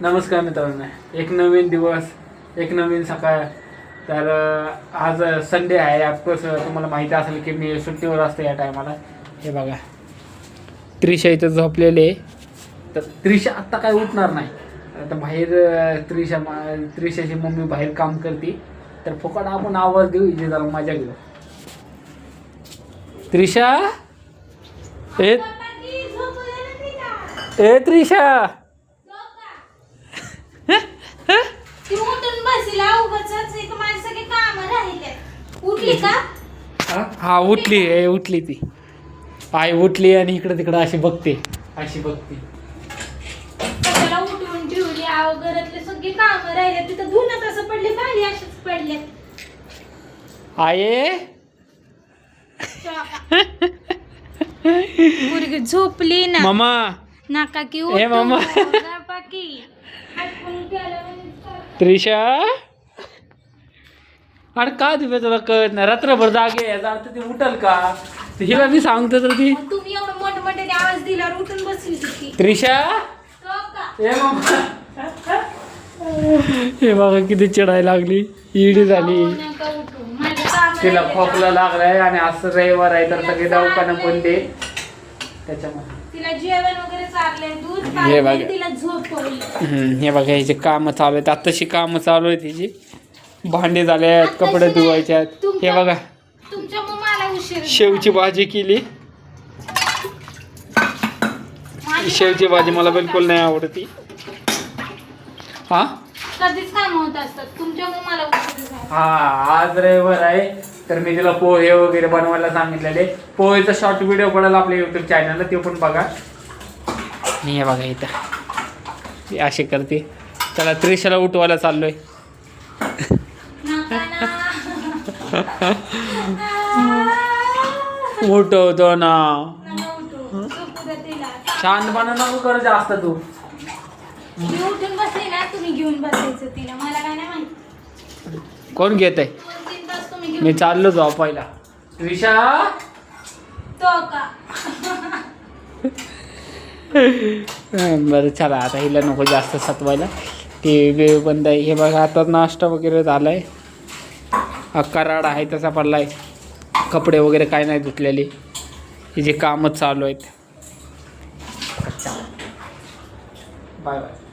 नमस्कार मित्रांनो. एक नवीन दिवस एक नवीन सकाळ. तर आज संडे आहे. ऑफकोर्स तुम्हाला माहिती असेल की मी सुट्टीवर असतो या टायमाला हे बघा. त्रिशा इथं झोपलेले तर त्रिशा आत्ता काय उठणार नाही. आता बाहेर त्रिशा मा- त्रिशाची मम्मी बाहेर काम करते. तर फुकट आपण आवाज देऊ. इथे जरा मजा घेऊ. त्रिशा? ए त्रिशा ती उठून बसला उगाचच इथं माझे सगळे काम राहिले. उठली का? हा? उठली. ए उठली ती. आई उठली आणि इकडे तिकडं अशी बघते. अशी बघते. त्याला उठवून ठेवली आव घरातले सगळे काम राहिले. तिथं धुणं तसं पडले? भांडी असेच पडले. आये. मुलगी झोपली ना. मामा. नाका की ए, मामा. की. म्हणजे चालतं. त्रिशा. अरे का दिवे तुला कळत नाही? रात्रभर जागे याचा अर्थ ती उठल का? तर हिला मी सांगतो तर ती तुम्ही एवढं आवाज उठून बसली त्रिशा? हो? ए मामा हे बघा किती चिडायला लागली. इडी झाली. हो, तिला. खोकला लागलाय आणि असं रविवार आहे तर सगळे दवाखाना बंद आहे. त्याच्यामुळे. तिला जेवण वगैरे चाललंय. दूध हे बघा. हे बघा ह्याचे काम चालू आहेत. आत्ताशी काम चालू आहे तिची भांडे झाले आहेत कपडे. धुवायचे आहेत हे बघा. तुमच्या मम्माला उशीर शेवची भाजी केली. शेवची भाजी मला बिलकुल नाही आवडती. हा? कधीच काम होत असतात तुमच्या मम्माला उशीर झाला. हा आज रविवार आहे. तर मी तिला पोहे वगैरे बनवायला सांगितलेले. पोहेचा शॉर्ट व्हिडिओ पडेल आपल्या युट्यूब चॅनलला ते पण बघा. मी हे बघा इथं. ती अशी करते. त्याला त्रिशाला उठवायला चाललोय नका ना. उठवतो ना. शांतपणा नको कर जास्त तू. ती उठून बसली ना तुम्ही घेऊन बसायचं तिला. मला काय नाही माहिती. कोण घेत आहे मी चाललो झोपायला त्रिशा तो का? बरं चला आता हिला नको जास्त सतवायला. टी व्ही बंद आहे. हे बघा आता नाश्ता वगैरे झाला आहे कराड आहे तसा पडला आहे कपडे वगैरे काय नाही धुतलेले. हे जे कामच चालू आहेत. Bye bye.